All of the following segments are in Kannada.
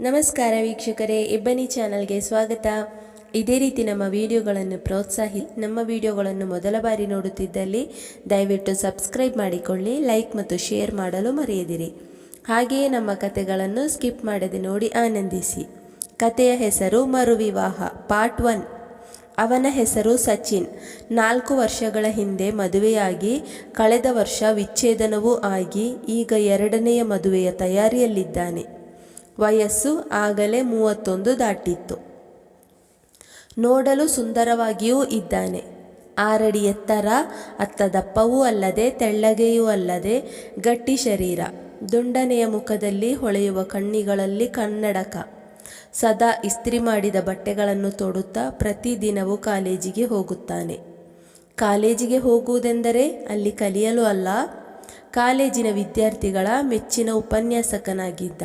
ನಮಸ್ಕಾರ ವೀಕ್ಷಕರೇ, ಇಬ್ಬನಿ ಚಾನಲ್ಗೆ ಸ್ವಾಗತ. ಇದೇ ರೀತಿ ನಮ್ಮ ವಿಡಿಯೋಗಳನ್ನು ಪ್ರೋತ್ಸಾಹಿ, ನಮ್ಮ ವಿಡಿಯೋಗಳನ್ನು ಮೊದಲ ಬಾರಿ ನೋಡುತ್ತಿದ್ದಲ್ಲಿ ದಯವಿಟ್ಟು ಸಬ್ಸ್ಕ್ರೈಬ್ ಮಾಡಿಕೊಳ್ಳಿ, ಲೈಕ್ ಮತ್ತು ಶೇರ್ ಮಾಡಲು ಮರೆಯದಿರಿ. ಹಾಗೆಯೇ ನಮ್ಮ ಕತೆಗಳನ್ನು ಸ್ಕಿಪ್ ಮಾಡದೆ ನೋಡಿ ಆನಂದಿಸಿ. ಕತೆಯ ಹೆಸರು ಮರುವಿವಾಹ, ಪಾರ್ಟ್ ಒನ್. ಅವನ ಹೆಸರು ಸಚಿನ್. ನಾಲ್ಕು ವರ್ಷಗಳ ಹಿಂದೆ ಮದುವೆಯಾಗಿ, ಕಳೆದ ವರ್ಷ ವಿಚ್ಛೇದನವೂ ಆಗಿ, ಈಗ ಎರಡನೆಯ ಮದುವೆಯ ತಯಾರಿಯಲ್ಲಿದ್ದಾನೆ. ವಯಸ್ಸು ಆಗಲೇ ಮೂವತ್ತೊಂದು ದಾಟಿತ್ತು. ನೋಡಲು ಸುಂದರವಾಗಿಯೂ ಇದ್ದಾನೆ. ಆರಡಿ ಎತ್ತರ ಅತ್ತ ದಪ್ಪವೂ ಅಲ್ಲದೆ ತೆಳ್ಳಗೆಯೂ ಅಲ್ಲದೆ ಗಟ್ಟಿ ಶರೀರ. ದುಂಡನೆಯ ಮುಖದಲ್ಲಿ ಹೊಳೆಯುವ ಕಣ್ಣಿಗಳಲ್ಲಿ ಕನ್ನಡಕ. ಸದಾ ಇಸ್ತ್ರಿ ಮಾಡಿದ ಬಟ್ಟೆಗಳನ್ನು ತೊಡುತ್ತಾ ಪ್ರತಿದಿನವೂ ಕಾಲೇಜಿಗೆ ಹೋಗುತ್ತಾನೆ. ಕಾಲೇಜಿಗೆ ಹೋಗುವುದೆಂದರೆ ಅಲ್ಲಿ ಕಲಿಯಲು ಅಲ್ಲ, ಕಾಲೇಜಿನ ವಿದ್ಯಾರ್ಥಿಗಳ ಮೆಚ್ಚಿನ ಉಪನ್ಯಾಸಕನಾಗಿದ್ದ.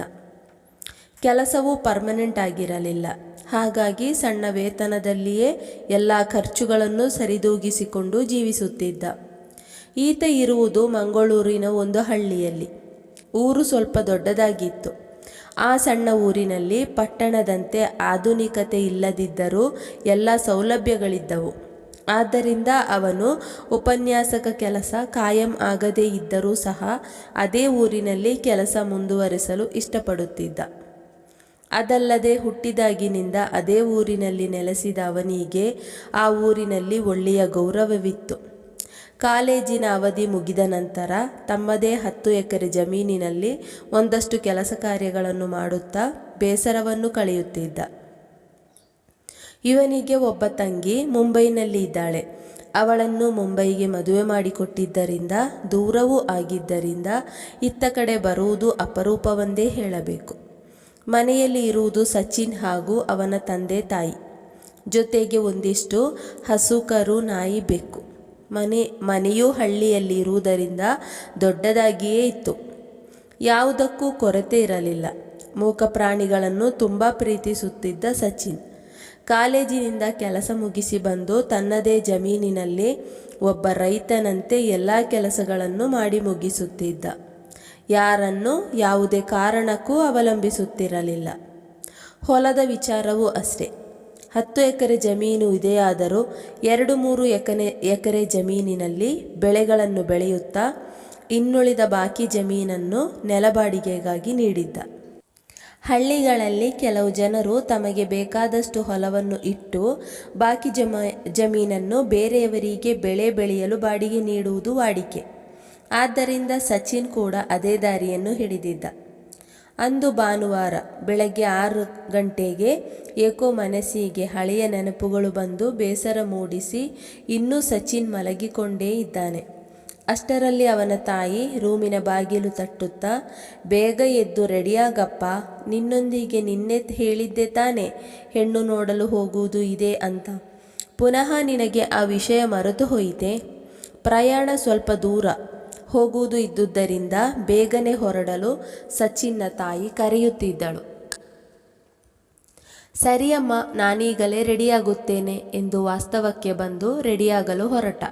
ಕೆಲಸವು ಪರ್ಮನೆಂಟ್ ಆಗಿರಲಿಲ್ಲ. ಹಾಗಾಗಿ ಸಣ್ಣ ವೇತನದಲ್ಲಿಯೇ ಎಲ್ಲ ಖರ್ಚುಗಳನ್ನು ಸರಿದೂಗಿಸಿಕೊಂಡು ಜೀವಿಸುತ್ತಿದ್ದ. ಈತ ಇರುವುದು ಮಂಗಳೂರಿನ ಒಂದು ಹಳ್ಳಿಯಲ್ಲಿ. ಊರು ಸ್ವಲ್ಪ ದೊಡ್ಡದಾಗಿತ್ತು. ಆ ಸಣ್ಣ ಊರಿನಲ್ಲಿ ಪಟ್ಟಣದಂತೆ ಆಧುನಿಕತೆ ಇಲ್ಲದಿದ್ದರೂ ಎಲ್ಲ ಸೌಲಭ್ಯಗಳಿದ್ದವು. ಆದ್ದರಿಂದ ಅವನು ಉಪನ್ಯಾಸಕ ಕೆಲಸ ಕಾಯಂ ಆಗದೇ ಇದ್ದರೂ ಸಹ ಅದೇ ಊರಿನಲ್ಲಿ ಕೆಲಸ ಮುಂದುವರಿಸಲು ಇಷ್ಟಪಡುತ್ತಿದ್ದ. ಅದಲ್ಲದೆ ಹುಟ್ಟಿದಾಗಿನಿಂದ ಅದೇ ಊರಿನಲ್ಲಿ ನೆಲೆಸಿದ ಅವನಿಗೆ ಆ ಊರಿನಲ್ಲಿ ಒಳ್ಳೆಯ ಗೌರವವಿತ್ತು. ಕಾಲೇಜಿನ ಅವಧಿ ಮುಗಿದ ನಂತರ ತಮ್ಮದೇ ಹತ್ತು ಎಕರೆ ಜಮೀನಿನಲ್ಲಿ ಒಂದಷ್ಟು ಕೆಲಸ ಕಾರ್ಯಗಳನ್ನು ಮಾಡುತ್ತಾ ಬೇಸರವನ್ನು ಕಳೆಯುತ್ತಿದ್ದ. ಇವನಿಗೆ ಒಬ್ಬ ತಂಗಿ ಮುಂಬೈನಲ್ಲಿ ಇದ್ದಾಳೆ. ಅವಳನ್ನು ಮುಂಬೈಗೆ ಮದುವೆ ಮಾಡಿಕೊಟ್ಟಿದ್ದರಿಂದ, ದೂರವೂ ಆಗಿದ್ದರಿಂದ ಇತ್ತ ಕಡೆ ಬರುವುದು ಅಪರೂಪವೆಂದೇ ಹೇಳಬೇಕು. ಮನೆಯಲ್ಲಿ ಇರುವುದು ಸಚಿನ್ ಹಾಗೂ ಅವನ ತಂದೆ ತಾಯಿ. ಜೊತೆಗೆ ಒಂದಿಷ್ಟು ಹಸು ಕರು ನಾಯಿ ಬೆಕ್ಕು. ಮನೆ, ಮನೆಯೂ ಹಳ್ಳಿಯಲ್ಲಿ ಇರುವುದರಿಂದ ದೊಡ್ಡದಾಗಿಯೇ ಇತ್ತು. ಯಾವುದಕ್ಕೂ ಕೊರತೆ ಇರಲಿಲ್ಲ. ಮೂಕ ಪ್ರಾಣಿಗಳನ್ನು ತುಂಬ ಪ್ರೀತಿಸುತ್ತಿದ್ದ ಸಚಿನ್. ಕಾಲೇಜಿನಿಂದ ಕೆಲಸ ಮುಗಿಸಿ ಬಂದು ತನ್ನದೇ ಜಮೀನಿನಲ್ಲಿ ಒಬ್ಬ ರೈತನಂತೆ ಎಲ್ಲ ಕೆಲಸಗಳನ್ನು ಮಾಡಿ ಮುಗಿಸುತ್ತಿದ್ದ. ಯಾರನ್ನು ಯಾವುದೇ ಕಾರಣಕ್ಕೂ ಅವಲಂಬಿಸುತ್ತಿರಲಿಲ್ಲ. ಹೊಲದ ವಿಚಾರವೂ ಅಷ್ಟೇ. ಹತ್ತು ಎಕರೆ ಜಮೀನು ಇದೆಯಾದರೂ ಎರಡು ಮೂರು ಎಕರೆ ಎಕರೆ ಜಮೀನಿನಲ್ಲಿ ಬೆಳೆಗಳನ್ನು ಬೆಳೆಯುತ್ತಾ ಇನ್ನುಳಿದ ಬಾಕಿ ಜಮೀನನ್ನು ನೆಲಬಾಡಿಗೆಗಾಗಿ ನೀಡಿದ್ದ. ಹಳ್ಳಿಗಳಲ್ಲಿ ಕೆಲವು ಜನರು ತಮಗೆ ಬೇಕಾದಷ್ಟು ಹೊಲವನ್ನು ಇಟ್ಟು ಬಾಕಿ ಜಮ, ಜಮೀನನ್ನು ಬೇರೆಯವರಿಗೆ ಬೆಳೆ ಬೆಳೆಯಲು ಬಾಡಿಗೆ ನೀಡುವುದು ವಾಡಿಕೆ. ಆದ್ದರಿಂದ ಸಚಿನ್ ಕೂಡ ಅದೇ ದಾರಿಯನ್ನು ಹಿಡಿದಿದ್ದ. ಅಂದು ಭಾನುವಾರ ಬೆಳಗ್ಗೆ ಆರು ಗಂಟೆಗೆ ಏಕೋ ಮನಸ್ಸಿಗೆ ಹಳೆಯ ನೆನಪುಗಳು ಬಂದು ಬೇಸರ ಮೂಡಿಸಿ ಇನ್ನೂ ಸಚಿನ್ ಮಲಗಿಕೊಂಡೇ ಇದ್ದಾನೆ. ಅಷ್ಟರಲ್ಲಿ ಅವನ ತಾಯಿ ರೂಮಿನ ಬಾಗಿಲು ತಟ್ಟುತ್ತಾ, ಬೇಗ ಎದ್ದು ರೆಡಿಯಾಗಪ್ಪ, ನಿನ್ನೊಂದಿಗೆ ನಿನ್ನೆ ಹೇಳಿದ್ದೆ ತಾನೆ, ಹೆಣ್ಣು ನೋಡಲು ಹೋಗುವುದು ಇದೆ ಅಂತ. ಪುನಃ ನಿನಗೆ ಆ ವಿಷಯ ಮರೆತು ಹೋಯಿತೆ? ಪ್ರಯಾಣ ಸ್ವಲ್ಪ ದೂರ. ಹೋಗುವುದು ಇದ್ದುದರಿಂದ ಬೇಗನೆ ಹೊರಡಲು ಸಚಿನ್ನ ತಾಯಿ ಕರೆಯುತ್ತಿದ್ದಳು. ಸರಿಯಮ್ಮ ನಾನೀಗಲೇ ರೆಡಿಯಾಗುತ್ತೇನೆ ಎಂದು ವಾಸ್ತವಕ್ಕೆ ಬಂದು ರೆಡಿಯಾಗಲು ಹೊರಟ.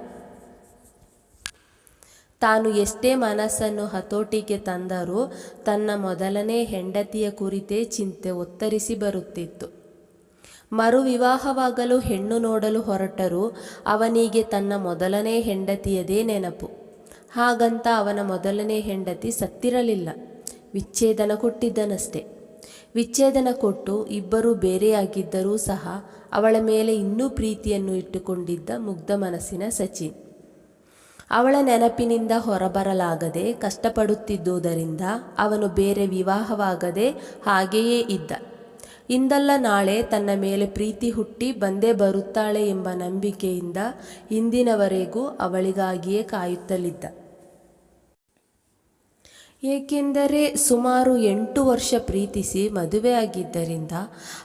ತಾನು ಎಷ್ಟೇ ಮನಸ್ಸನ್ನು ಹತೋಟಿಗೆ ತಂದರೂ ತನ್ನ ಮೊದಲನೇ ಹೆಂಡತಿಯ ಕುರಿತೇ ಚಿಂತೆ ಒತ್ತರಿಸಿ ಬರುತ್ತಿತ್ತು. ಮರು ವಿವಾಹವಾಗಲು ಹೆಣ್ಣು ನೋಡಲು ಹೊರಟರೂ ಅವನಿಗೆ ತನ್ನ ಮೊದಲನೇ ಹೆಂಡತಿಯದೇ ನೆನಪು. ಹಾಗಂತ ಅವನ ಮೊದಲನೇ ಹೆಂಡತಿ ಸತ್ತಿರಲಿಲ್ಲ. ವಿಚ್ಛೇದನ ಕೊಟ್ಟಿದ್ದನಷ್ಟೆ. ವಿಚ್ಛೇದನ ಕೊಟ್ಟು ಇಬ್ಬರೂ ಬೇರೆಯಾಗಿದ್ದರೂ ಸಹ ಅವಳ ಮೇಲೆ ಇನ್ನೂ ಪ್ರೀತಿಯನ್ನು ಇಟ್ಟುಕೊಂಡಿದ್ದ ಮುಗ್ಧ ಮನಸ್ಸಿನ ಸಚಿನ್. ಅವಳ ನೆನಪಿನಿಂದ ಹೊರಬರಲಾಗದೆ ಕಷ್ಟಪಡುತ್ತಿದ್ದುದರಿಂದ ಅವನು ಬೇರೆ ವಿವಾಹವಾಗದೆ ಹಾಗೆಯೇ ಇದ್ದ. ಇಂದಲ್ಲ ನಾಳೆ ತನ್ನ ಮೇಲೆ ಪ್ರೀತಿ ಹುಟ್ಟಿ ಬಂದೇ ಬರುತ್ತಾಳೆ ಎಂಬ ನಂಬಿಕೆಯಿಂದ ಇಂದಿನವರೆಗೂ ಅವಳಿಗಾಗಿಯೇ ಕಾಯುತ್ತಲಿದ್ದ. ಏಕೆಂದರೆ ಸುಮಾರು ಎಂಟು ವರ್ಷ ಪ್ರೀತಿಸಿ ಮದುವೆಯಾಗಿದ್ದರಿಂದ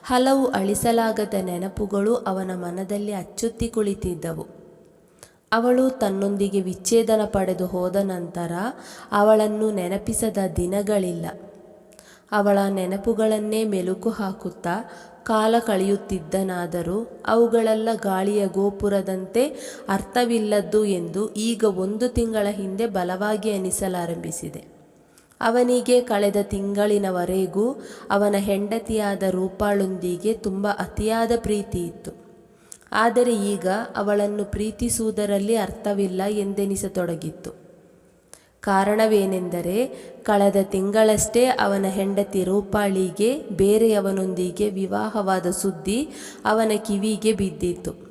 ಹಲವು ಅಳಿಸಲಾಗದ ನೆನಪುಗಳು ಅವನ ಮನದಲ್ಲಿ ಅಚ್ಚುತ್ತಿ ಕುಳಿತಿದ್ದವು. ಅವಳು ತನ್ನೊಂದಿಗೆ ವಿಚ್ಛೇದನ ಪಡೆದು ಹೋದ ನಂತರ ಅವಳನ್ನು ನೆನಪಿಸದ ದಿನಗಳಿಲ್ಲ. ಅವಳ ನೆನಪುಗಳನ್ನೇ ಮೆಲುಕು ಹಾಕುತ್ತಾ ಕಾಲ ಕಳೆಯುತ್ತಿದ್ದನಾದರೂ ಅವುಗಳೆಲ್ಲ ಗಾಳಿಯ ಗೋಪುರದಂತೆ ಅರ್ಥವಿಲ್ಲದ್ದು ಎಂದು ಈಗ ಒಂದು ತಿಂಗಳ ಹಿಂದೆ ಬಲವಾಗಿ ಅನಿಸಲಾರಂಭಿಸಿದೆ. ಅವನಿಗೆ ಕಳೆದ ತಿಂಗಳಿನವರೆಗೂ ಅವನ ಹೆಂಡತಿಯಾದ ರೂಪಾಳೊಂದಿಗೆ ತುಂಬ ಅತಿಯಾದ ಪ್ರೀತಿ ಇತ್ತು. ಆದರೆ ಈಗ ಅವಳನ್ನು ಪ್ರೀತಿಸುವುದರಲ್ಲಿ ಅರ್ಥವಿಲ್ಲ ಎಂದೆನಿಸತೊಡಗಿತ್ತು. ಕಾರಣವೇನೆಂದರೆ ಕಳೆದ ತಿಂಗಳಷ್ಟೇ ಅವನ ಹೆಂಡತಿ ರೂಪಾಳಿಗೆ, ಬೇರೆಯವನೊಂದಿಗೆ ವಿವಾಹವಾದ ಸುದ್ದಿ ಅವನ ಕಿವಿಗೆ ಬಿದ್ದಿತ್ತು.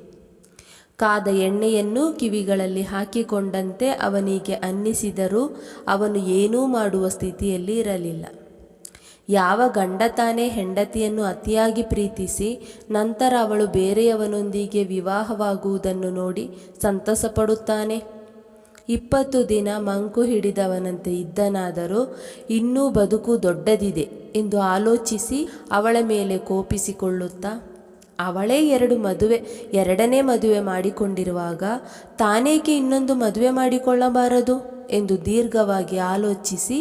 ಕಾದ ಎಣ್ಣೆಯನ್ನು ಕಿವಿಗಳಲ್ಲಿ ಹಾಕಿಕೊಂಡಂತೆ ಅವನಿಗೆ ಅನ್ನಿಸಿದರೂ ಅವನು ಏನೂ ಮಾಡುವ ಸ್ಥಿತಿಯಲ್ಲಿ ಇರಲಿಲ್ಲ. ಯಾವ ಗಂಡ ತಾನೇ ಹೆಂಡತಿಯನ್ನು ಅತಿಯಾಗಿ ಪ್ರೀತಿಸಿ, ನಂತರ ಅವಳು ಬೇರೆಯವನೊಂದಿಗೆ ವಿವಾಹವಾಗುವುದನ್ನು ನೋಡಿ ಸಂತಸಪಡುತ್ತಾನೆ. ಇಪ್ಪತ್ತು ದಿನ ಮಂಕು ಹಿಡಿದವನಂತೆ ಇದ್ದನಾದರೂ ಇನ್ನೂ ಬದುಕು ದೊಡ್ಡದಿದೆ ಎಂದು ಆಲೋಚಿಸಿ ಅವಳ ಮೇಲೆ ಕೋಪಿಸಿಕೊಳ್ಳುತ್ತಾ ಅವಳೇ ಎರಡು ಮದುವೆ, ಎರಡನೇ ಮದುವೆ ಮಾಡಿಕೊಂಡಿರುವಾಗ ತಾನೇಕೆ ಇನ್ನೊಂದು ಮದುವೆ ಮಾಡಿಕೊಳ್ಳಬಾರದು? ಎಂದು ದೀರ್ಘವಾಗಿ ಆಲೋಚಿಸಿ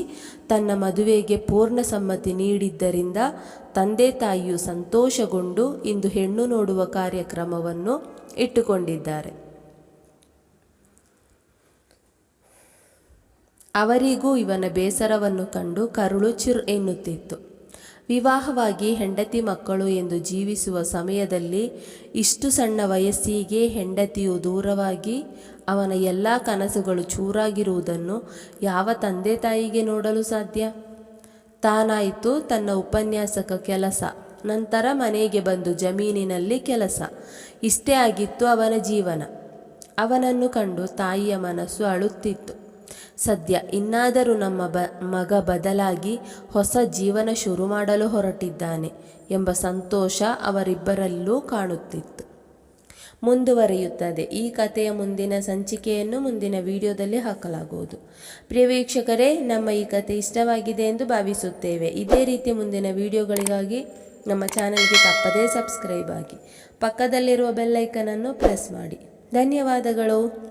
ತನ್ನ ಮದುವೆಗೆ ಪೂರ್ಣ ಸಮ್ಮತಿ ನೀಡಿದ್ದರಿಂದ ತಂದೆ ತಾಯಿಯು ಸಂತೋಷಗೊಂಡು ಇಂದು ಹೆಣ್ಣು ನೋಡುವ ಕಾರ್ಯಕ್ರಮವನ್ನು ಇಟ್ಟುಕೊಂಡಿದ್ದಾರೆ. ಅವರಿಗೂ ಇವನ ಬೇಸರವನ್ನು ಕಂಡು ಕರುಳು ಚಿರ್ ಎನ್ನುತ್ತಿತ್ತು. ವಿವಾಹವಾಗಿ ಹೆಂಡತಿ ಮಕ್ಕಳು ಎಂದು ಜೀವಿಸುವ ಸಮಯದಲ್ಲಿ ಇಷ್ಟು ಸಣ್ಣ ವಯಸ್ಸಿಗೆ ಹೆಂಡತಿಯು ದೂರವಾಗಿ ಅವನ ಎಲ್ಲ ಕನಸುಗಳು ಚೂರಾಗಿರುವುದನ್ನು ಯಾವ ತಂದೆ ತಾಯಿಗೆ ನೋಡಲು ಸಾಧ್ಯ? ತಾನಾಯಿತು ತನ್ನ ಉಪನ್ಯಾಸಕ ಕೆಲಸ, ನಂತರ ಮನೆಗೆ ಬಂದು ಜಮೀನಿನಲ್ಲಿ ಕೆಲಸ, ಇಷ್ಟೇ ಆಗಿತ್ತು ಅವನ ಜೀವನ. ಅವನನ್ನು ಕಂಡು ತಾಯಿಯ ಮನಸ್ಸು ಅಳುತ್ತಿತ್ತು. ಸದ್ಯ ಇನ್ನಾದರೂ ನಮ್ಮ ಬ, ಮಗ ಬದಲಾಗಿ ಹೊಸ ಜೀವನ ಶುರು ಮಾಡಲು ಹೊರಟಿದ್ದಾನೆ ಎಂಬ ಸಂತೋಷ ಅವರಿಬ್ಬರಲ್ಲೂ ಕಾಣುತ್ತಿತ್ತು. ಮುಂದುವರಿಯುತ್ತದೆ. ಈ ಕಥೆಯ ಮುಂದಿನ ಸಂಚಿಕೆಯನ್ನು ಮುಂದಿನ ವಿಡಿಯೋದಲ್ಲಿ ಹಾಕಲಾಗುವುದು. ಪ್ರಿಯ ವೀಕ್ಷಕರೇ, ನಮ್ಮ ಈ ಕಥೆ ಇಷ್ಟವಾಗಿದೆ ಎಂದು ಭಾವಿಸುತ್ತೇವೆ. ಇದೇ ರೀತಿ ಮುಂದಿನ ವಿಡಿಯೋಗಳಿಗಾಗಿ ನಮ್ಮ ಚಾನಲ್ಗೆ ತಪ್ಪದೇ ಸಬ್ಸ್ಕ್ರೈಬ್ ಆಗಿ. ಪಕ್ಕದಲ್ಲಿರುವ ಬೆಲ್ಲೈಕನನ್ನು ಪ್ರೆಸ್ ಮಾಡಿ. ಧನ್ಯವಾದಗಳು.